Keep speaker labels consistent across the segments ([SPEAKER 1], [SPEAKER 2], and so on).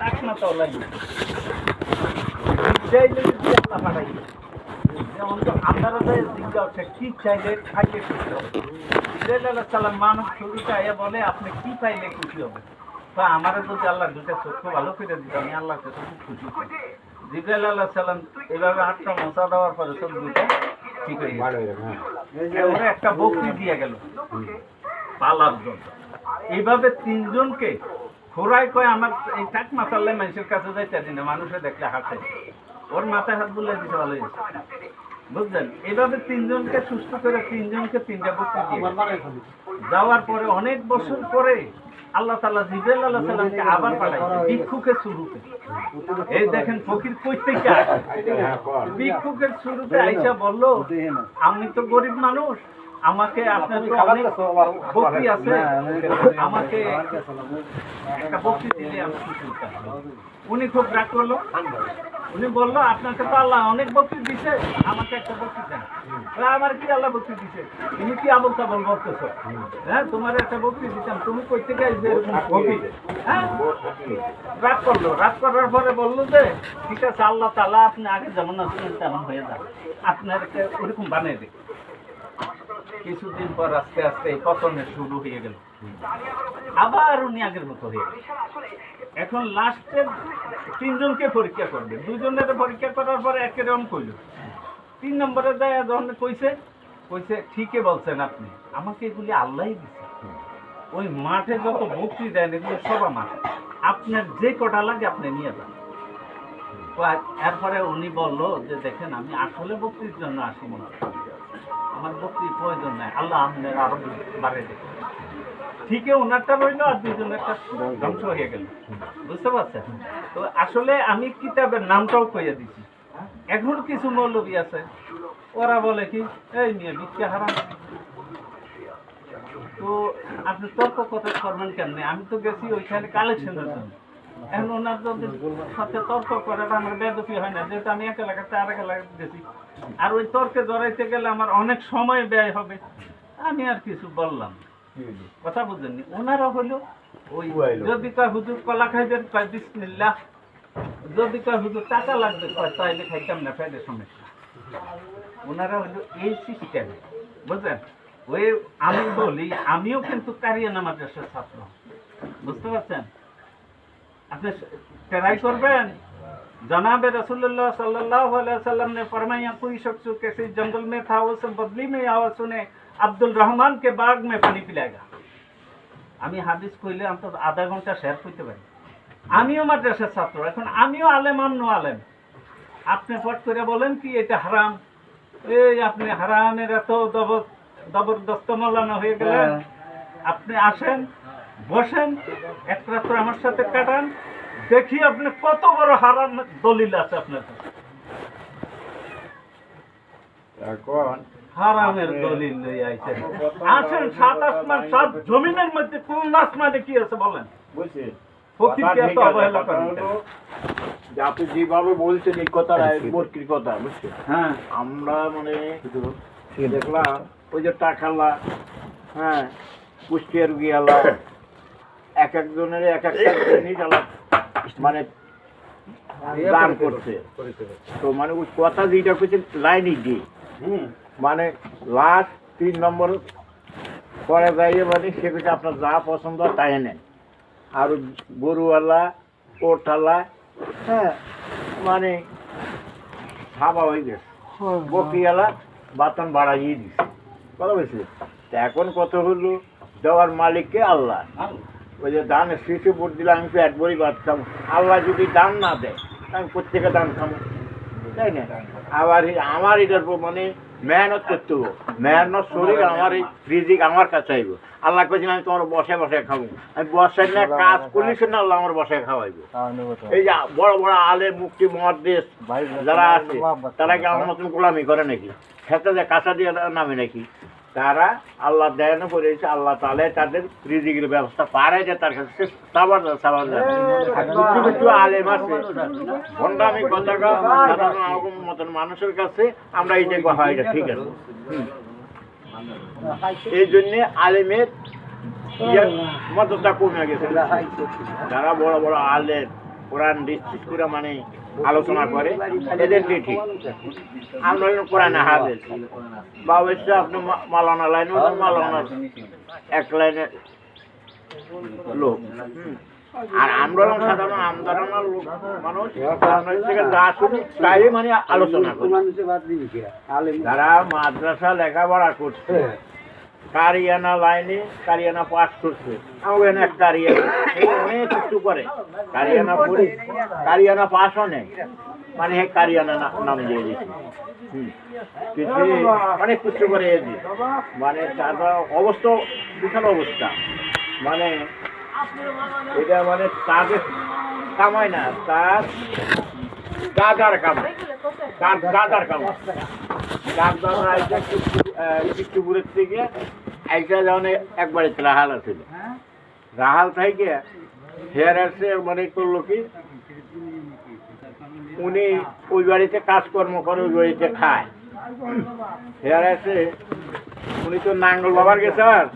[SPEAKER 1] তো আল্লাহ কি চাইলে খাইতে খুশি হবে সাল্লাম মানুষ কি খুশি হবে আল্লাহ ভালো করে আমি খুব খুশি আল্লাহ এইভাবে আটটা মশা দেওয়ার পরে সব দুটো হয়ে দিয়ে গেল এইভাবে তিনজনকে খোরাই কয় আমার এই টাক মানুষের কাছে যাইতে না মানুষে দেখলে ওর মাথায় হাত বুলে দিতে ভালো বুঝলেন? এইভাবে তিনজনকে সুস্থ করে তিনজনকে তিনটা দিয়ে যাওয়ার পরে অনেক বছর পরে আল্লাহ তালা জিবেল আল্লাহ সাল্লামকে আবার পাঠাইছে ভিক্ষুকের শুরুতে। এই দেখেন ফকির কই থেকে ভিক্ষুকের শুরুতে আইসা বলল আমি তো গরিব মানুষ আমাকে আপনার তো অনেক বকরি আছে। আমাকে একটা বকরি দিলে আমি উনি খুব রাগ করল। উনি বলল আপনাকে তো আল্লাহ অনেক বকরি দিছে আমাকে একটা বকরি দেন। আমার কি আল্লাহ বকরি দিছে? তুমি কি আবল তাবল বলতেছো হ্যাঁ তোমার একটা বকরি দিতাম তুমি কই থেকে এরকম বকরি হ্যাঁ রাগ করল। রাগ করার পরে বলল যে ঠিক আছে আল্লাহ তালা আপনি আগে যেমন আছেন তেমন হয়ে যান আপনাকে ওরকম বানিয়ে দিই কিছুদিন পর আস্তে আস্তে পতনের শুরু হয়ে গেল। আবার উনি আগের মতো হয়ে গেল। এখন লাস্টের তিনজনকে পরীক্ষা করবে। দুজনের পরীক্ষা করার পরে একের রকম কইল। তিন নম্বরে যায় যখন কইছে কইছে, ঠিকই বলছেন আপনি। আমাকে এগুলি আল্লাহই দিছে। ওই মাঠে যত ভক্তি দেন, এগুলো সব আমার। আপনার যে কটা লাগে আপনি নিয়ে যান। এরপরে উনি বলল যে, দেখেন, আমি আসলে বক্তির জন্য আসি মনে হয়। আমার বক্রির প্রয়োজন নাই। আল্লাহ আপনার আরও বাড়ে দেবে ঠিকই ওনারটা রইল আর দুজনেরটা ধ্বংস হয়ে গেল। বুঝতে পারছেন? তো আসলে আমি কিতাবের নামটাও কইয়া দিছি। এখন কিছু মৌলবী আছে। ওরা বলে কি, এই নিয়ে ভিক্ষা হারাম। তো আপনি তর্ক কথা করবেন কেমনে? আমি তো গেছি ওইখানে কালেকশনের জন্য। এখন ওনার যদি সাথে তর্ক করে আমার বেদপি হয় না। যেহেতু আমি এক এলাকাতে আরেক এলাকাতে গেছি আর ওই তর্কে জড়াইতে গেলে আমার অনেক সময় ব্যয় হবে। আমি আর কিছু বললাম। কথা বুঝেননি? ওনারা হলো ওই যদি কয় হুজুর কলা খাইবেন? কয় বিসমিল্লাহ। যদি কয় হুজুর টাকা লাগবে? কয় তাইলে খাইতাম না ফেলে সমস্যা। ওনারা হলো এই সিস্টেম বুঝলেন? ওই আমি বলি আমিও কিন্তু কারিয়ানা মাদ্রাসার ছাত্র। বুঝতে পারছেন? আপনি ট্রাই করবেন जनाब रसूलुल्लाह सल्लल्लाहु अलैहि वसल्लम ने फरमाया कोई शख्स जो किसी जंगल में था उस बदली में आवाज सुने আব্দুল রহমান কে বাগ মে পানি পিলাইগা আমি হাদিস কইলে অন্তত আধা ঘন্টা শেয়ার করতে পারি আমিও মাদ্রাসার ছাত্র এখন আমিও আলেম অন্য আলেম আপনি ফট করে বলেন কি এটা হারাম এই আপনি হারামের এত দবর জবরদস্ত মৌলানা হয়ে গেলেন আপনি আসেন বসেন এক রাত্র আমার সাথে কাটান। দেখি আপনি কত বড় হারাম দলিল আছে আপনার কাছে।
[SPEAKER 2] এখন
[SPEAKER 1] হারামের দলিল লই আইছেন। আসেন সাত আসমান সাত জমিনের মধ্যে কোন আসমানে কি আছে বলেন?
[SPEAKER 2] বুঝছি।
[SPEAKER 1] ফকিরকে এত
[SPEAKER 2] কথা ঠিক আছে,
[SPEAKER 1] অবহেলা করেন
[SPEAKER 2] যে আপনি যেভাবে বলছেন এই কথাটা বর্কির কথা বুঝছেন
[SPEAKER 1] হ্যাঁ।
[SPEAKER 2] আমরা মানে দেখলাম ওই যে টাকালা হ্যাঁ কুষ্টিয়া রুগী আলা এক একজনের এক একটা জিনিস মানে দান করছে। তো মানে ওই কথা যেটা করছে লাইনই দিয়ে
[SPEAKER 1] হুম।
[SPEAKER 2] মানে লাস্ট তিন নম্বর পরে যাইয়ে মানে সে কিছু আপনার যা পছন্দ তাই নেন। আর গরুওয়ালা ওটালা হ্যাঁ। মানে সাবা হয়ে গেছে। বকরিওয়ালা বাতন বাড়াইয়ে দিছে। কথা বলছি এখন কত হলো? দেওয়ার মালিককে আল্লাহ। ওই যে দান শিশু ভোট দিলে আমি পেট ভরি ভাত খাব। আল্লাহ যদি দান না দেয় আমি প্রত্যেকে দান খাব। তাই না? আবার আমার এটার উপর মানে মেহনত করতে হবে। মেহনত শরীর আমার এই রিজিক আমার কাছে আইব। আল্লাহ কেছেন আমি তোমার বসে বসে খাব। আমি বসে না কাজ করলি না আল্লাহ আমার বসে খাওয়াইবো। এই যে বড় বড় আলে মুক্তি মহাদেশ যারা আছে তারা কি আমার মতন গোলামি করে নাকি? খেতে যে কাঁচা দিয়ে নামে নাকি? তারা আল্লাহ দেয় না করেছে, আল্লাহ তাহলে তাদের রিজিকের ব্যবস্থা পারে যে তার কাছে সাবার সাবার। কিছু কিছু আলেম আছে। ভণ্ডামি সাধারণ মতন মানুষের কাছে আমরা এই যে কথা এটা ঠিক আছে। এই জন্যে আলেমের ইয়ে মতটা কমে গেছে। যারা বড় বড় আলেম, কোরআন ডিসকাস করে মানে আলোচনা করে এদের ঠিক। আমরা কোরআনে হাফেজ বা অবশ্যই আপনি মালানা লাইনে মালানা এক লাইনে লোক। আর আমরা সাধারণ আমদারানা লোক, মানুষ। থেকে তাই মানে আলোচনা করি। যারা মাদ্রাসা লেখাপড়া করছে কারিয়ানা লাইনে কারিয়ানা পাস করছে। কারিয়ানা। অনেক কিছু করে। কারিয়ানা কারিয়ানা মানে হে কারিয়ানা নাম দিয়ে কিছু অনেক কিছু করে এ দিয়ে। মানে তার অবস্থা, বিশাল অবস্থা। মানে এটা মানে তাদের কামায় না, তার দাদার কামাই। আইসা থেকে আইসা যখন একবারে রাহাল আছিল রাহাল থেকে হেয়ার মানে করল কি উনি ওই বাড়িতে কাজকর্ম করে ওই বাড়িতে খায়। হেয়ার আছে উনি তো নাঙ্গল বাবার গেছে আর।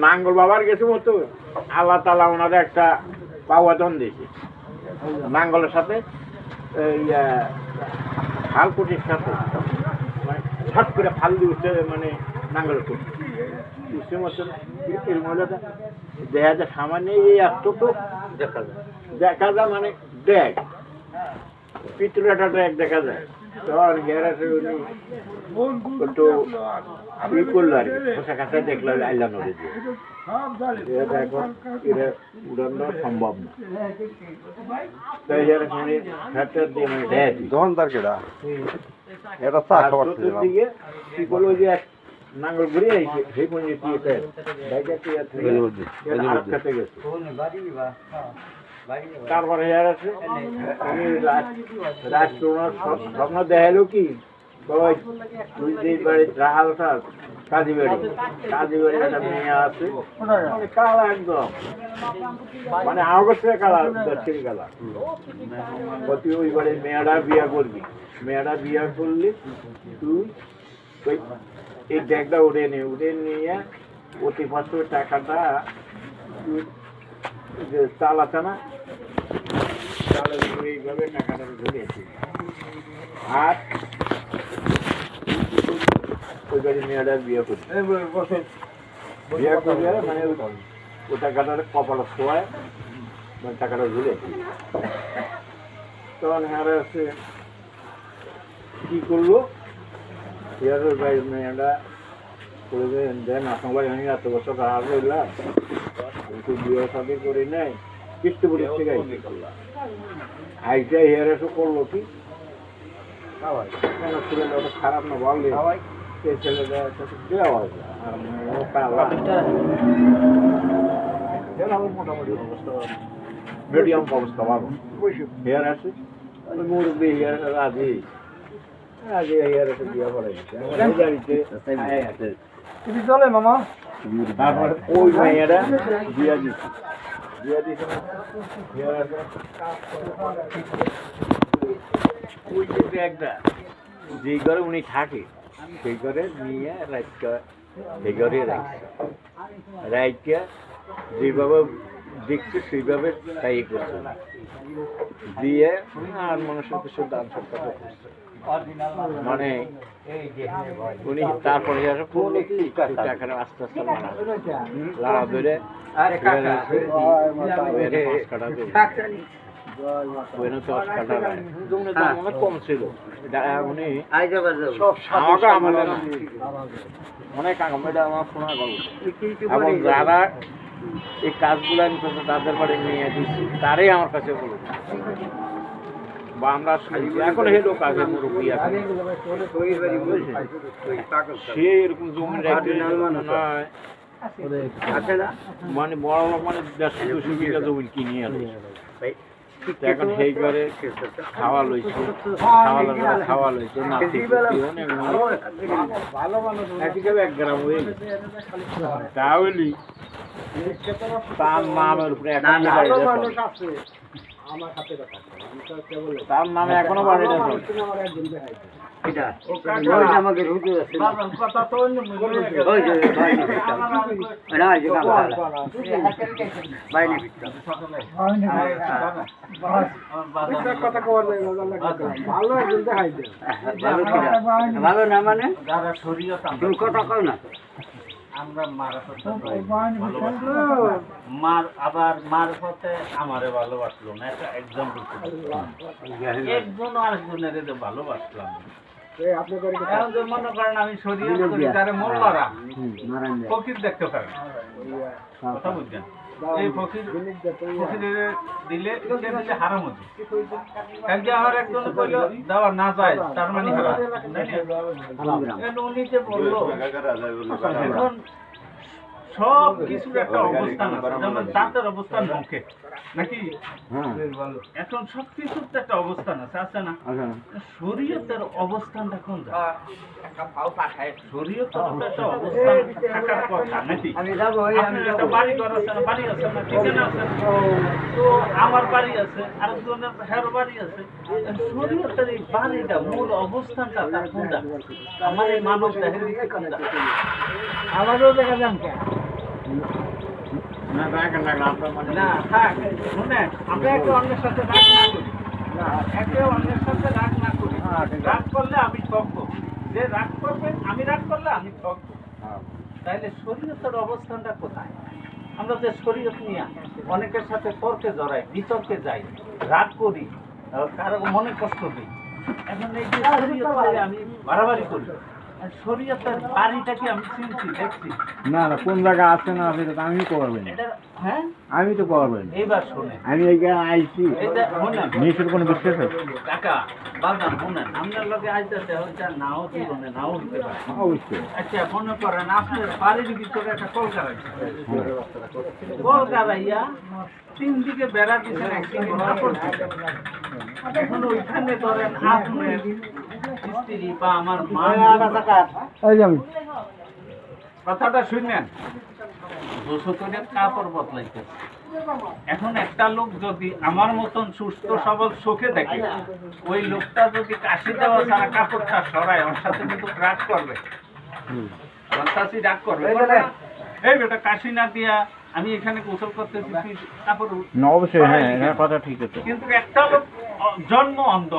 [SPEAKER 2] নাঙ্গল বাবার গেছে মতো আল্লাহ তালা ওনাদের একটা পাওয়াদন দিয়েছে। নাঙ্গলের সাথে হালকুটির সাথে। মানে ঠাট করে ফাল দিয়ে উঠছে মানে নাঙ্গলের কুটি উঠছে মতন এই মহিলাটা দেখা যায় সামান্য এই এতটুকু
[SPEAKER 1] দেখা যায়।
[SPEAKER 2] দেখা যায় মানে ড্যাগ পিতলের একটা ড্যাগ দেখা যায়। গেরাসে উনি একটু ই করল আর কি খোসা খাসা আইলা নদী দিয়ে এটা এখন এটা উড়ানো সম্ভব না। তাই মানে দিয়ে মানে ড্যাগ
[SPEAKER 3] দোকানদার কেডা এটা চা খাবার
[SPEAKER 2] দিকে কি করল যে এক নাঙ্গল ঘুরে আইছে সেই পর্যন্ত কি এটা ডাইটা কি আছে
[SPEAKER 3] এই যে বুদ্ধি, এই যে
[SPEAKER 2] আর
[SPEAKER 3] বুদ্ধি।
[SPEAKER 2] খেতে গেছে তারপরে আছে আমি স্বপ্ন দেখাইলো কি? কই তুই বাড়ি বাড়ি বাড়ি একটা আছে। মানে একদম। মানে থেকে কালা ওই বাড়ির মেয়েরা বিয়া করবি। মেয়েরা বিয়া করলি তুই ওই এই ব্যাগটা উঠে নে। উঠে নিয়ে অতি পাঁচশো টাকাটা তুই আছে না উপরে এইভাবে টাকাটা ধরেছি আর ওই বাড়ি মেয়েটা বিয়ে করছে বিয়ে করে মানে ও টাকাটার কপালে শোয়ায় মানে টাকাটা ঝুলেছি তখন হ্যাঁ কি করল ইয়ারের ভাই মেয়েটা করে দেন এত বছর রাহার রইলাম আমি বিয়ে শাদি করি নাই কিস্তি পড়ে থেকে আইসা হেয়ার এসে করল কি? কেন ছেলেটা ওটা খারাপ না বললে সেই ছেলেটা দেওয়া হয়েছে আর মোটামুটি অবস্থা মিডিয়াম অবস্থা ভালো। হেয়ার আছে? মুরব্বী হেয়ার রাজি। রাজি হেয়ার এসে বিয়ে করে আছে।
[SPEAKER 3] চলে মামা?
[SPEAKER 2] তারপর ওই মেয়েরা বিয়া দিচ্ছে ওই যে ব্যাগটা যেই ঘরে উনি থাকে। সেই ঘরে নিয়ে রাখতে সেই ঘরে রাখছে রাইকা যেভাবে দেখছে সেইভাবে তাই করছে। দিয়ে আর মানুষের কিছু দান সৎকার করছে। মানে উনি তারপরে আস্তে আস্তে লাড়া লাড়া ধরে অনেক কম ছিল। উনি আমাকে আমলে না। অনেক আগাম এটা আমার শোনা গল্প। এবং যারা এই কাজগুলো আমি তাদের বাড়ি নিয়ে দিচ্ছি তারাই আমার কাছে বলে বা আমরা এখন মুরব্বী আছে। সে এরকম জমি নয় মানে বড় লোক মানে দেড়শো দুশো বিঘা জমি কিনে আলো এখন সেই করে খাওয়া লইছে। খাওয়া লাগা খাওয়া লইছে। এক গ্রাম তাহলে তার নামের উপরে এখনও বাড়িটা চলে। তার নামে এখনও বাড়িটা চলে।
[SPEAKER 4] এটা
[SPEAKER 1] ও কাকা।
[SPEAKER 4] আমাকে হুজুর আছে না।
[SPEAKER 1] কথা তো অন্য
[SPEAKER 4] ওই যে বাইরে ভিতর।
[SPEAKER 1] আমার আর কই-
[SPEAKER 4] না, এই যে কাকা হালা। বাইরে ভিতর।
[SPEAKER 1] সকলে।
[SPEAKER 3] হয়নি
[SPEAKER 1] আরে, দাদা, আমার বাজান-
[SPEAKER 3] কথা কওয়া যায় না ভালো একজন দেখাই
[SPEAKER 4] ভালো কিনা? ভালো না মানে কথা কও না
[SPEAKER 1] আমরা মারফতে ভালোবাসি। মার আবার মারফতে আমারে ভালোবাসলো না এটা এক্সাম্পল একজন আরেকজনের এদের ভালোবাসলাম। না।
[SPEAKER 3] আপনি করে?
[SPEAKER 1] এখন যে মনে করেন আমি শরীর করি তারে মোল্লারা ফকির দেখতে পারেন। কথা বুঝছেন? এই ফকির ফকিরের দিলে সে দিলে হারাম হচ্ছে কারণ আমার একজন কইল দেওয়া না যায় তার মানে হারাম। এখন উনি যে বলল এখন সব কিছুর একটা অবস্থান আছে যেমন দাঁতের অবস্থান মুখে নাকি?
[SPEAKER 4] হ্যাঁ।
[SPEAKER 1] এখন সব কিছুর তো একটা অবস্থান আছে আছে না?
[SPEAKER 4] আচ্ছা
[SPEAKER 1] শরীয়তের অবস্থানটা কোন শরীয়তের একটা অবস্থান থাকার কথা নাকি?
[SPEAKER 4] আমি যাব ওই আমি
[SPEAKER 1] আপনার একটা বাড়ি ঘর আছে না? বাড়ি আছে না? ঠিকানা আছে তো আমার বাড়ি আছে আরেকজনের বাড়ি আছে। শরীয়তের এই বাড়িটা মূল অবস্থানটা তার কোন আমার এই মানব দেহের ভিতরে কোন
[SPEAKER 3] আমারও দেখা যান কে?
[SPEAKER 1] অন্যের সাথে রাগ না করি না অন্যের সাথে রাগ না করি রাগ করলে আমি ঠকবো যে রাগ করবে আমি রাগ করলে আমি ঠকবো তাইলে শরীয়তের অবস্থানটা কোথায় আমরা যে শরীয়ত নিয়ে অনেকের সাথে তর্কে জড়াই, বিতর্কে যাই রাগ করি কারও মনে কষ্ট দিই এখন এই আমি বাড়াবাড়ি করি। শরীয়তের বাড়িটা কি আমি চিনছি দেখছি।
[SPEAKER 2] না না কোন জায়গা আছে না আছে এটা তো আমি করবেন
[SPEAKER 1] এটা হ্যাঁ?
[SPEAKER 2] আমি তো করবেন
[SPEAKER 1] এইবার শোনেন।
[SPEAKER 2] আমি এইখানে আইছি।
[SPEAKER 1] এটা
[SPEAKER 2] কোনো বিশ্বাস আছে?
[SPEAKER 1] কাকা বাদাম শুনেন। আপনার লগে আইতেছে নাও জীবনে নাও হতে পারে।
[SPEAKER 2] অবশ্যই।
[SPEAKER 1] আচ্ছা মনে করেন আপনার বাড়ির ভিতরে একটা কলকার আছে। কলকারাইয়া তিন দিকে বেড়া দিচ্ছেন এখন ওইখানে ধরেন আপনার
[SPEAKER 3] এই যে আমি।
[SPEAKER 1] কথাটা শুনেন দুশো করে কাপড় বদলাইতে। এখন একটা লোক যদি আমার মতন সুস্থ সবল চোখে দেখে ওই লোকটা যদি কাশি দেওয়া সারা কাপড়টা সরায় আমার সাথে কিন্তু রাগ করবে। আমার রাগ করবে। এই বেটা কাশি না দিয়া আমি এখানে গোসল করতেছি কাপড়
[SPEAKER 2] অবশ্যই হ্যাঁ হ্যাঁ কথা ঠিক আছে।
[SPEAKER 1] কিন্তু একটা লোক জন্ম অন্ধ।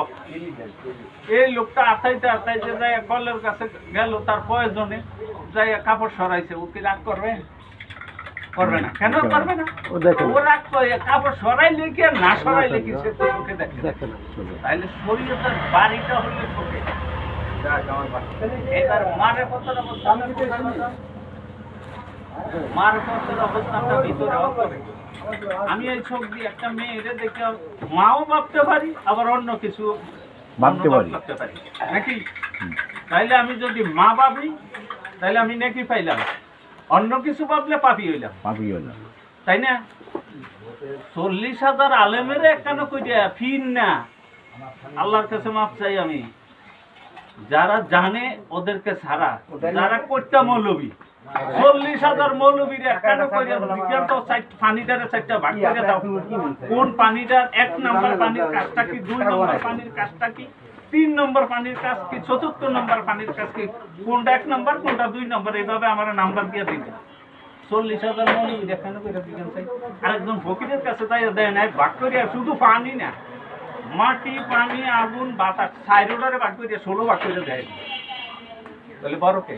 [SPEAKER 1] এই লোকটা আতাইতে আতাইতে যাই কলের কাছে গেল তার প্রয়োজনে যাই কাপড় সরাইছে। ও কি রাগ করবে? করবে না। কেন করবে না?
[SPEAKER 3] ও দেখে
[SPEAKER 1] ও রাগ করে। কাপড় সরাইলে কি আর না সরাইলে কি? সে তো চোখে দেখে তাইলে শরীয়তের বাড়িটা হলে চোখে। এবার মারে কতটা মার কতটা অবস্থানটা ভিতরে অন্তরে আমি এই চোখ দিয়ে একটা মেয়েরে দেখে মাও ভাবতে পারি আবার অন্য কিছু
[SPEAKER 2] ভাবতে পারি।
[SPEAKER 1] নাকি? তাইলে আমি যদি মা ভাবি তাইলে আমি নাকি পাইলাম। অন্য কিছু ভাবলে পাপি হইলাম।
[SPEAKER 2] পাপি হইলাম।
[SPEAKER 1] তাই না? চল্লিশ হাজার আলেমের একখানো দিয়া ফিন না। আল্লাহর কাছে মাপ চাই আমি। যারা জানে ওদেরকে ছাড়া যারা করতে মৌলবী। চল্লিশ হাজার মৌলবীর একখানো চার- পানিটারে চারটা ভাগ করে দাও। কোন পানিটার এক নম্বর পানির কাজটা কি দুই নম্বর পানির কাজটা কি তিন নম্বর পানির কাজ কি চতুর্থ নম্বর পানির কাজ কি কোনটা এক নম্বর কোনটা দুই নম্বর এইভাবে আমার নাম্বার দিয়ে দিবে চল্লিশ হাজার মৌলবী দেখানো করে বিজ্ঞান চাই। আরেকজন ফকিরের কাছে তাই দেয় নাই ভাগ করিয়া শুধু পানি না মাটি পানি আগুন, বাতাস সাইরোডারে ভাগ করিয়া ষোলো ভাগ করে দেয়। তাহলে বড় কে?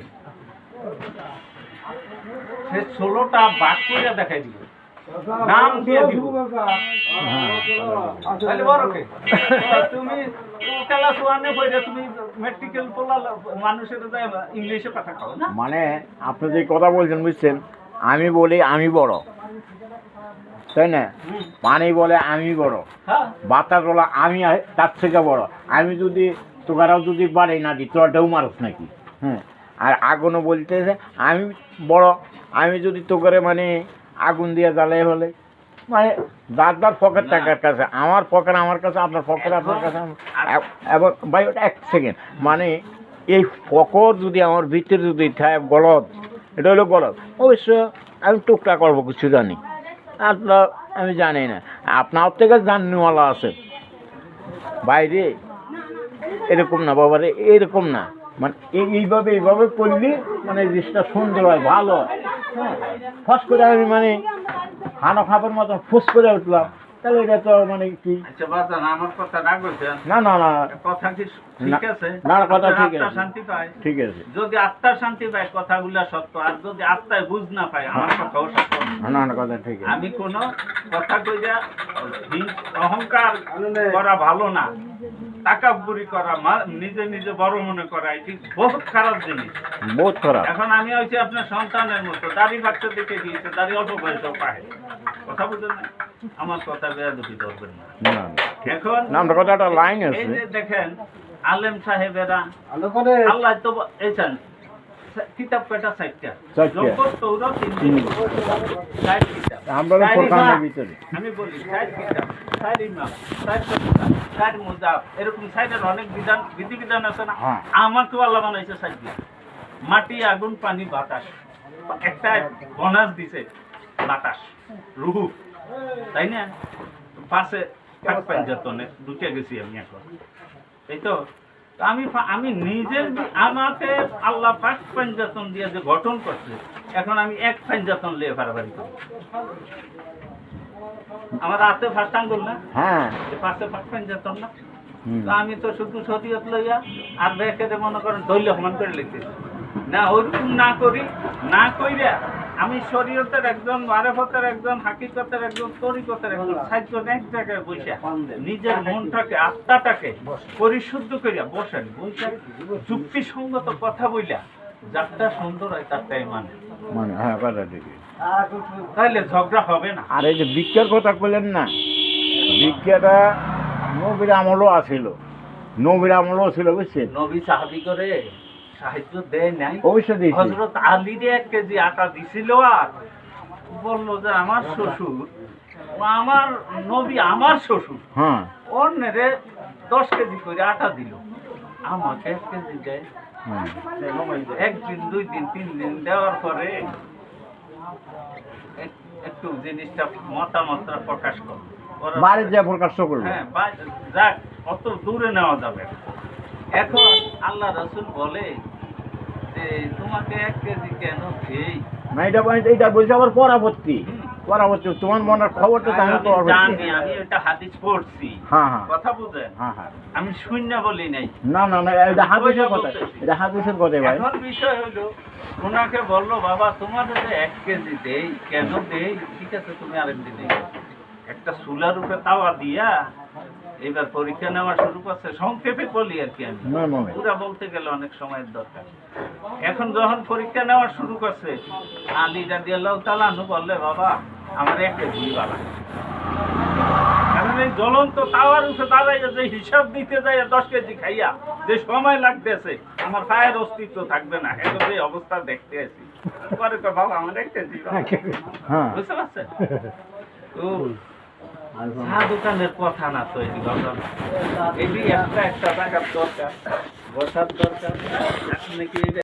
[SPEAKER 1] সে ষোলোটা ভাগ করিয়া দেখাই দিবে। নাম দিয়ে দিব। তাহলে বড় কে? তুমি ক্লাস ওয়ানে পড়ে তুমি মেট্রিক্যাল পড়লা মানুষের ইংলিশে কথা কও না?
[SPEAKER 2] মানে আপনি যে কথা বলছেন বুঝছেন, আমি বলি আমি বড়। তাই না। পানি বলে আমি বড়।
[SPEAKER 1] হ্যাঁ।
[SPEAKER 2] বাতাস বলে আমি তার থেকে বড়। আমি যদি তোকারাও যদি বাড়ি না দিই তোরা ঢেউ মারস নাকি? হ্যাঁ আর আগুনও বলতেছে আমি বড়। আমি যদি তোকারে মানে আগুন দিয়ে জ্বালাই হলে মানে যার যার পকেট টাকার কাছে। আমার পকেট আমার কাছে আপনার পকেট আপনার কাছে। এবং ভাই ওটা এক সেকেন্ড মানে এই পকর যদি আমার ভিতরে যদি থাকে গলদ এটা হলো গলদ। অবশ্য আমি টুকটা করব কিছু জানি। আপনার আমি জানি না। আপনার থেকে জাননিওয়ালা আছে। বাইরে, এরকম না বাবারে, এরকম না। মানে এই- এইভাবে এইভাবে করলে মানে জিনিসটা সুন্দর হয়, ভালো হয়। ফস করে আমি মানে হানো খাবার মতো ফুস করে উঠলাম। তাহলে এটা তো মানে কি?
[SPEAKER 1] আচ্ছা বাজান আমার কথা
[SPEAKER 2] না না না
[SPEAKER 1] কথা কি ঠিক আছে?
[SPEAKER 2] না, কথা ঠিক আছে।
[SPEAKER 1] শান্তি পায়।
[SPEAKER 2] ঠিক আছে।
[SPEAKER 1] যদি আত্মার শান্তি পায় কথাগুলা সত্য। আর যদি আত্মায় বুঝ না পায় আমার কথাও সত্য।
[SPEAKER 2] না না কথা ঠিক আছে।
[SPEAKER 1] আমি কোন কথা কইয়া হিং- অহংকার করা ভালো না। তাকাব্বুরি করা মা- নিজে নিজে বড় মনে করা এটি বহুত খারাপ জিনিস।
[SPEAKER 2] বহুত খারাপ।
[SPEAKER 1] এখন আমি হয়েছি আপনার সন্তানের মতো দাড়ি বাচ্চা দেখে দিয়েছে দাড়ি অল্প বয়সেও পায়। কথা বুঝলেন না? আমার কথা বেয়াদুপি করবেন না। এখন
[SPEAKER 2] না আমরা কথা একটা লাইন
[SPEAKER 1] এই
[SPEAKER 2] আছে।
[SPEAKER 1] যে দেখেন আলেম সাহেবেরা আল্লাহ তো এইছেন কিতাব। জগৎ তৌরাত ইনজিল চার কিতাব
[SPEAKER 2] আমরা ফোরকানের ভিতরে।
[SPEAKER 1] আমি বলি চার কিতাব চার ইমাম চার সত্তা চার মুজাব এরকম সাইডের অনেক বিধান বিধিবিধান আছে না?
[SPEAKER 2] হ্যাঁ।
[SPEAKER 1] আমাকেও আল্লাহ বানাইছে সাইড দিয়ে। মাটি আগুন পানি বাতাস। একটা বনাস দিছে বাতাস রুহু। তাই না? পাশে থাক পাঞ্জাতনে ঢুকে গেছি আমি এখন। এই তো আমি আমি নিজের আমাকে আল্লাহ ফার্স্ট পাঞ্জাতন দিয়ে যে গঠন করছে এখন আমি এক পাঞ্জাতন লিয়ে বাড়াবাড়ি করি। আমার হাতে ফার্স্ট আঙ্গুল না?
[SPEAKER 2] হ্যাঁ।
[SPEAKER 1] পাশে ফার্স্ট পাঞ্জাতন না? তো আমি তো শুধু শরীয়ত লইয়া আর ব্যাকেটে মনে করেন দৈল সমান করে লিখতেছি না ওইরকম না করি না কইরা আমি শরীয়তের একজন মারেফতের একজন হাকিকতের একজন তরিকতের একজন সাহায্য এক জায়গায় বসে নিজের মনটাকে আত্মাটাকে পরিশুদ্ধ করিয়া বসেন বসে যুক্তিসঙ্গত কথা বইলা যাত্রা সুন্দর হয় তারটাই মানে।
[SPEAKER 2] মানে হ্যাঁ কথা ঠিক
[SPEAKER 1] তাইলে ঝগড়া হবে না।
[SPEAKER 2] আর এই যে ভিক্ষার কথা বললেন না ভিক্ষাটা নবীর আমলও আছিল। নবীর আমলও ছিল বুঝছেন?
[SPEAKER 1] নবী সাহাবি করে সাহায্য দেয় নাই।
[SPEAKER 2] অবশ্যই দিয়েছি।
[SPEAKER 1] হজরত আলীর এক কেজি আটা দিছিল আর বলল যে আমার শ্বশুর আমার নবী আমার শ্বশুর
[SPEAKER 2] হ্যাঁ।
[SPEAKER 1] অন্যরে দশ কেজি করে আটা দিল। আমাকে এক কেজি দেয়। একদিন দুই দিন তিন দিন দেওয়ার পরে একটু জিনিসটা মতামতটা প্রকাশ
[SPEAKER 2] যা প্রকাশ করব।
[SPEAKER 1] হ্যাঁ যাক অত দূরে নেওয়া যাবে এখন আল্লাহ রসুল বলে যে তোমাকে এক কেজি কেন দেই?
[SPEAKER 2] না এটা এটা বলছে আবার পরাবর্তী পরাবর্তী তোমার মনের খবরটা তো আমি
[SPEAKER 1] জানি আমি এটা হাদিস পড়ছি।
[SPEAKER 2] হ্যাঁ হ্যাঁ।
[SPEAKER 1] কথা বুঝেন?
[SPEAKER 2] হ্যাঁ হ্যাঁ।
[SPEAKER 1] আমি শূন্য বলি নাই।
[SPEAKER 2] না না না এটা হাদিসের কথা এটা হাদিসের কথা ভাই।
[SPEAKER 1] এখন বিষয় হলো ওনাকে বলল বাবা তোমার যে এক কেজি দেই কেন দেই? ঠিক আছে তুমি একটা চুলার উপরে তাওয়া দিয়া এবার পরীক্ষা নেওয়া শুরু করছে। সংক্ষেপে বলি আর কি আমি। পুরা বলতে গেলে অনেক সময়ের দরকার। এখন যখন পরীক্ষা নেওয়া শুরু করছে আলী রাজি আল্লাহ তালানু বললে বাবা আমার এক কেজি বালা কারণ এই জ্বলন্ত তাওয়ার উঠে দাঁড়াইয়া যে হিসাব দিতে যায় দশ কেজি খাইয়া যে সময় লাগতেছে আমার পায়ের অস্তিত্ব থাকবে না। এখন যে অবস্থা দেখতে আছি। পরে তো বাবা আমার এক কেজি
[SPEAKER 2] হ্যাঁ
[SPEAKER 1] বুঝতে পারছেন? তো চা দোকানের কথা না তো এটি ঘটনা একটা একটা টাকার দরকার বসার দরকার। আপনি কি